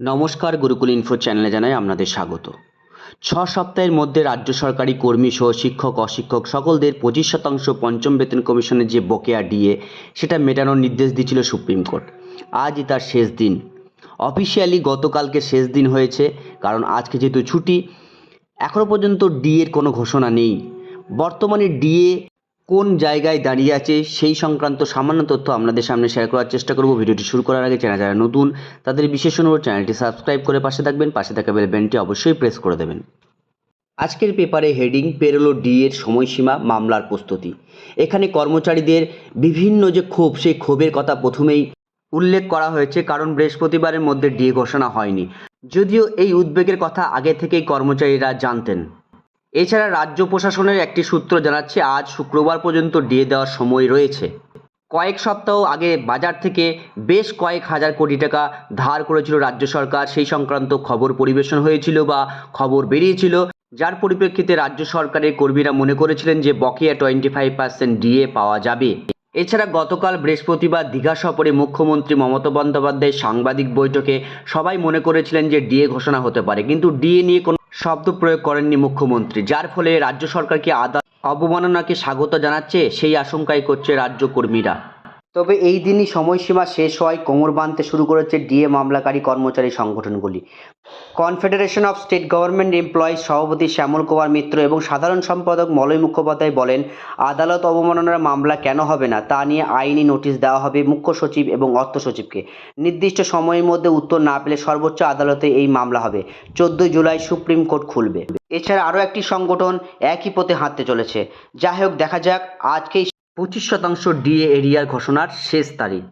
নমস্কার গুরুকুল ইনফো চ্যানেলে জানাই আপনাদের স্বাগত। ছ সপ্তাহের মধ্যে রাজ্য সরকারি কর্মী সহ শিক্ষক, অশিক্ষক সকলদের পঁচিশ শতাংশ পঞ্চম বেতন কমিশনের যে বকেয়া ডিএ, সেটা মেটানোর নির্দেশ দিয়েছিল সুপ্রিম কোর্ট। আজই তার শেষ দিন। অফিসিয়ালি গতকালকে শেষ দিন হয়েছে, কারণ আজকে যেহেতু ছুটি এখনও পর্যন্ত ডিএর কোনো ঘোষণা নেই। বর্তমানে ডিএ কোন জায়গায় দাঁড়িয়ে আছে সেই সংক্রান্ত সামান্য তথ্য আপনাদের সামনে শেয়ার করার চেষ্টা করব। ভিডিওটি শুরু করার আগে চ্যানেল যারা নতুন, তাদের বিশেষ অনুরোধ চ্যানেলটি সাবস্ক্রাইব করে পাশে থাকবেন, পাশে থাকা বেল বেনটি অবশ্যই প্রেস করে দেবেন। আজকের পেপারে হেডিং পেরোলো ডি এর সময়সীমা, মামলার প্রস্তুতি। এখানে কর্মচারীদের বিভিন্ন যে ক্ষোভ, সেই ক্ষোভের কথা প্রথমেই উল্লেখ করা হয়েছে, কারণ বৃহস্পতিবারের মধ্যে ডিএ ঘোষণা হয়নি। যদিও এই উদ্বেগের কথা আগে থেকেই কর্মচারীরা জানতেন। এছাড়া রাজ্য প্রশাসনের একটি সূত্র জানাচ্ছে, আজ শুক্রবার পর্যন্ত ডিএ দেওয়ার সময় রয়েছে। কয়েক সপ্তাহ আগে বাজার থেকে বেশ কয়েক হাজার কোটি টাকা ধার করেছিল রাজ্য সরকার। সেই সংক্রান্ত খবর পরিবেশন হয়েছিল বা খবর বেরিয়েছিল। যার পরিপ্রেক্ষিতে রাজ্য সরকারের কর্মীরা মনে করেছিলেন যে, বকেয়া টোয়েন্টি ফাইভ পার্সেন্ট ডিএ পাওয়া যাবে। এছাড়া গতকাল বৃহস্পতিবার দীঘা সফরে মুখ্যমন্ত্রী মমতা বন্দ্যোপাধ্যায় সাংবাদিক বৈঠকে সবাই মনে করেছিলেন যে, ডিএ ঘোষণা হতে পারে। কিন্তু ডিএ নিয়ে কোনো শব্দ প্রয়োগ করেননি মুখ্যমন্ত্রী, যার ফলে রাজ্য সরকারকে আদা অবমাননাকে স্বাগত জানাচ্ছে সেই আশঙ্কাই করছে রাজ্য কর্মীরা। তবে এই দিনই সময়সীমা শেষ হয় কোমর বাঁধতে শুরু করেছে ডিএ মামলাকারী কর্মচারী সংগঠনগুলি। Confederation of state government employees সভাপতি শ্যামল কুমার মিত্র এবং সাধারণ সম্পাদক মলয় মুখোপাধ্যায় বলেন, আদালত অবমাননার মামলা কেন হবে না তা নিয়ে আইনি নোটিশ দেওয়া হবে মুখ্য সচিব এবং অর্থ সচিবকে। নির্দিষ্ট সময়ের মধ্যে উত্তর না পেলে সর্বোচ্চ আদালতে এই মামলা হবে। চোদ্দোই জুলাই সুপ্রিম কোর্ট খুলবে। এছাড়া আরও একটি সংগঠন একই পথে হাঁটতে চলেছে। যাই হোক, দেখা যাক, আজকেই পঁচিশ শতাংশ ডিএ এরিয়ার ঘোষণার শেষ তারিখ।